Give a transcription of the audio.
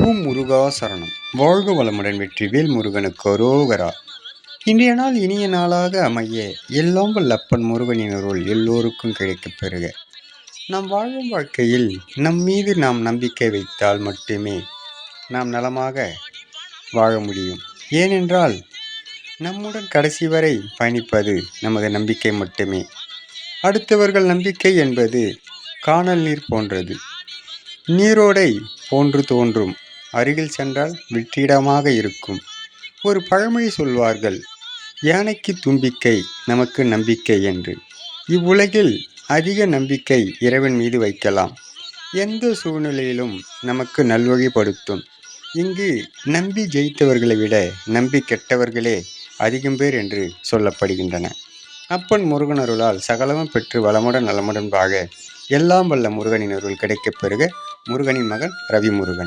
ஓம் முருகா சரணம். வாழ்க வளமுடன் வெற்றிவேல் முருகனுக்கு அரோகரா. இன்றைய நாள் இனிய நாளாக அமைய எல்லாம் வல்லப்பன் முருகனின் அருள் எல்லோருக்கும் கிடைக்கப் பெறுக. நாம் வாழும் வாழ்க்கையில் நம் மீது நாம் நம்பிக்கை வைத்தால் மட்டுமே நாம் நலமாக வாழ முடியும். ஏனென்றால் நம்முடன் கடைசி வரை பயணிப்பது நமது நம்பிக்கை மட்டுமே. அடுத்தவர்கள் நம்பிக்கை என்பது காணல் நீர் போன்றது. நீரோடை போன்று தோன்றும். அருகில் சென்றால் வெற்றிடமாக இருக்கும். ஒரு பழமொழி சொல்வார்கள் யானைக்கு தும்பிக்கை நமக்கு நம்பிக்கை என்று. இவ்வுலகில் அதிக நம்பிக்கை இறைவன் மீது வைக்கலாம். எந்த சூழ்நிலையிலும் நமக்கு நல்வழிப்படுத்தும். இங்கு நம்பி ஜெயித்தவர்களை விட நம்பி கெட்டவர்களே அதிகம் பேர் என்று சொல்லப்படுகின்றன. அப்பன் முருகன் அருளால் சகலமும் பெற்று வளமுடன் நலமுடன்பாக எல்லாம் வல்ல முருகனின் அருள் கிடைக்கப் பெறுக. முருகனின் மகன் ரவி முருகன்